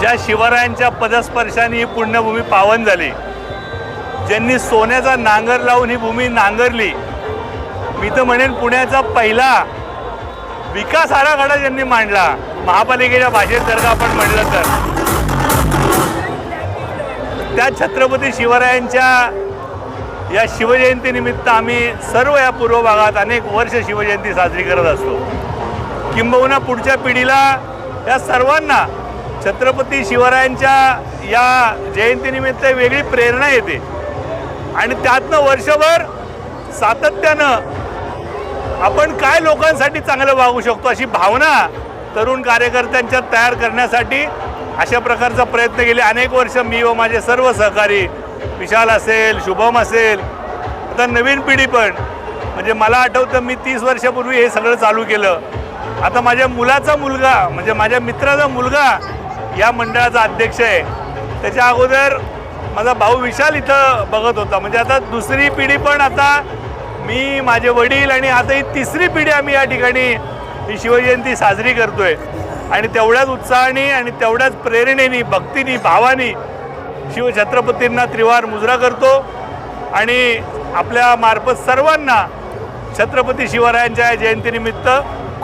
ज्या शिवरायांच्या पदस्पर्शाने ही पुण्यभूमी पावन झाली ज्यांनी सोन्याचा नांगर लावून ही भूमी नांगरली मी तर म्हणेन पुण्याचा पहिला विकास आराखडा ज्यांनी मांडला महापालिकेच्या भाषेत जर का आपण म्हणलं तर. त्या छत्रपती शिवरायांच्या या शिवजयंतीनिमित्त आम्ही सर्व या पूर्व भागात अनेक वर्ष शिवजयंती साजरी करत असतो. किंबहुना पुढच्या पिढीला या सर्वांना छत्रपती शिवरायांच्या या जयंतीनिमित्त वेगळी प्रेरणा येते. आणि त्यातनं वर्षभर सातत्यानं आपण काय लोकांसाठी चांगलं वागू शकतो अशी भावना तरुण कार्यकर्त्यांच्या तयार करण्यासाठी अशा प्रकारचा प्रयत्न गेले अनेक वर्ष मी व माझे सर्व सहकारी विशाल असेल शुभम असेल आता नवीन पिढी पण म्हणजे मला आठवतं मी तीस वर्षापूर्वी हे सगळं चालू केलं. आता माझ्या मुलाचा मुलगा म्हणजे माझ्या मित्राचा मुलगा या मंडळाचा अध्यक्ष आहे. त्याच्या अगोदर माझा भाऊ विशाल इथं बघत होता. म्हणजे आता दुसरी पिढी पण आता मी माझे वडील आणि आता ही तिसरी पिढी आम्ही या ठिकाणी ही शिवजयंती साजरी करतोय. आणि तेवढ्याच उत्साहाने आणि तेवढ्याच प्रेरणेने भावानी शिव शिवछत्रपतींना त्रिवार मुजरा करतो. आणि आपल्या मार्फत सर्वांना छत्रपती शिवरायांच्या जयंतीनिमित्त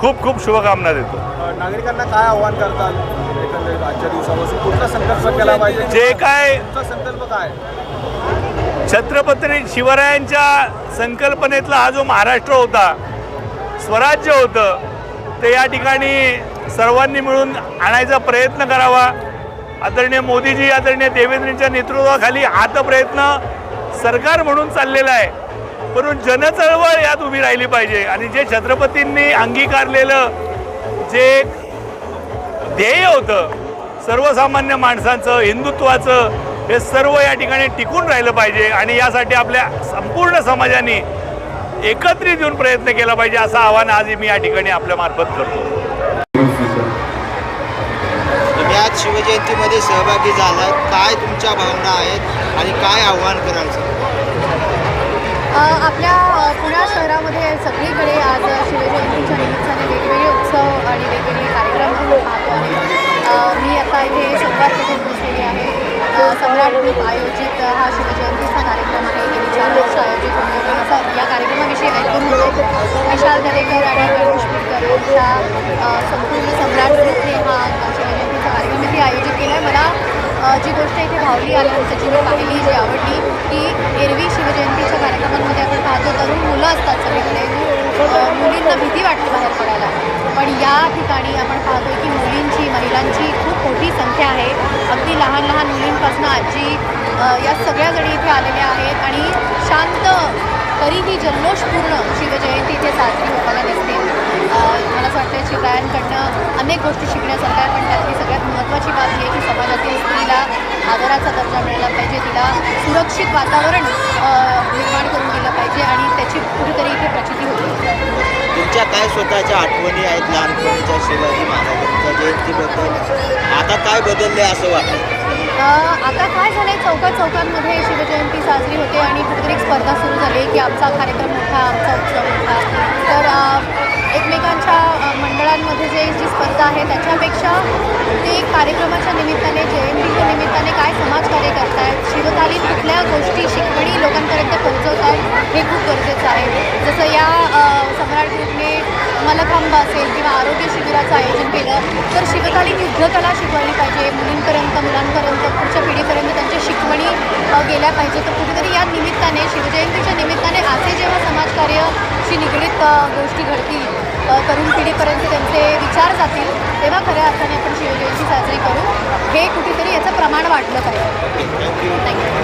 खूप खूप शुभकामना देतो. नागरिकांना काय आव्हान एकंदरीत आजच्या दिवसापासून कुठला संकल्प केला पाहिजे? जे काय संकल्प काय? छत्रपती शिवरायांच्या संकल्पनेतला हा जो महाराष्ट्र होता स्वराज्य होतं ते या ठिकाणी सर्वांनी मिळून आणायचा प्रयत्न करावा. आदरणीय मोदीजी आदरणीय देवेंद्रजींच्या नेतृत्वाखाली हा तर प्रयत्न सरकार म्हणून चाललेला आहे. म्हणून जनचळवळ यात उभी राहिली पाहिजे. आणि जे छत्रपतींनी अंगीकारलेलं जे ध्येय होतं सर्वसामान्य माणसांचं हिंदुत्वाचं हे सर्व या ठिकाणी टिकून राहिलं पाहिजे. आणि यासाठी आपल्या संपूर्ण समाजाने एकत्रित येऊन प्रयत्न केला पाहिजे असं आव्हान आज मी या ठिकाणी आपल्या मार्फत करतो. तुम्ही आज शिवजयंतीमध्ये सहभागी झालात. काय तुमच्या भावना आहेत आणि काय आव्हान कराल? आपल्या पुण्या शहरामध्ये सगळीकडे आज शिवजयंतीच्या निमित्ताने वेगवेगळे उत्सव आणि वेगवेगळे कार्यक्रम पाहतो आहे मी आता इथे संवाद पेठेत बसलेली आहे. सम्राट ग्रुप आयोजित हा शिवजयंतीचा कार्यक्रम आहे. गेली चार वर्ष आयोजित होतो या कार्यक्रमाविषयी ऐकून होते विशाल दरेकर आणि गणेश पिटकर यांच्या संपूर्ण सम्राट ग्रुपने हा शिवजयंतीचा कार्यक्रम इथे आयोजित केला आहे मला जी गोष्ट इथे भावली आल्यानंतर जी मी पाहिली जी आवडली की एरवी शिवजयंतीच्या कार्यक्रमांमध्ये आपण पाहतो तरुण मुलं असतात सगळीकडे म्हणजे हो, मुलींना भीती वाटते बाहेर पडायला. पण या ठिकाणी आपण पाहतो की मुलींची महिलांची खूप मोठी संख्या आहे. अगदी लहान लहान मुलींपासून आजी या सगळ्या जणी इथे आलेल्या आहेत. आणि शांत तरीही जल्लोषपूर्ण शिवजयंती इथे साजरी होताना दिसते. मला असं वाटतं शिवरायांकडनं अनेक गोष्टी शिकण्यासारख्या पण त्यातली सगळ्यात महत्त्वाची बाब ही आहे की समाजातील स्त्रीला आदराचा दर्जा मिळाला पाहिजे. तिला सुरक्षित वातावरण निर्माण करून दिलं पाहिजे. आणि त्याची कुठेतरी इथे प्रचिती होते. तुमच्या काय स्वतःच्या आठवणी आहेत लहानपणीच्या शिवाजी महाराजांच्या जयंतीबद्दल? आता काय बदलले असं वाटतं? अ, आता काय झालंय? चौकात चौकांमध्ये शिवजयंती साजरी होते आणि कुठेतरी एक स्पर्धा सुरू झाली की आमचा कार्यक्रम मोठा आमचा उत्सव मोठा. तर अ, एकमेकांच्या अ, मंडळांमध्ये जे जी स्पर्धा आहे त्याच्यापेक्षा ते कार्यक्रमाच्या निमित्ताने जयंतीच्या निमित्ताने काय समाजकार्य करतायत? शिवकालीन कुठल्या गोष्टी शिकवणी लोकांपर्यंत पोहोचवत आहेत हे खूप गरजेचं आहे. जसं या सम्राट ग्रुपने मलखांब असेल किंवा आरोग्य शिबिराचं आयोजन केलं तर शिवकालीन युद्धकला शिकवली पाहिजे. मुलींपर्यंत मुलांपर्यंत पुढच्या पिढीपर्यंत त्यांच्या शिकवणी गेल्या पाहिजे. तर कुठेतरी या निमित्ताने शिवजयंतीच्या निमित्ताने असे जेव्हा समाजकार्याशी निगडीत गोष्टी घडतील तरुण पिढीपर्यंत त्यांचे विचार जातील तेव्हा खऱ्या अर्थाने आपण शिवजयंती साजरी करू. हे कुठेतरी याचं प्रमाण वाढलं पाहिजे. थँक्यू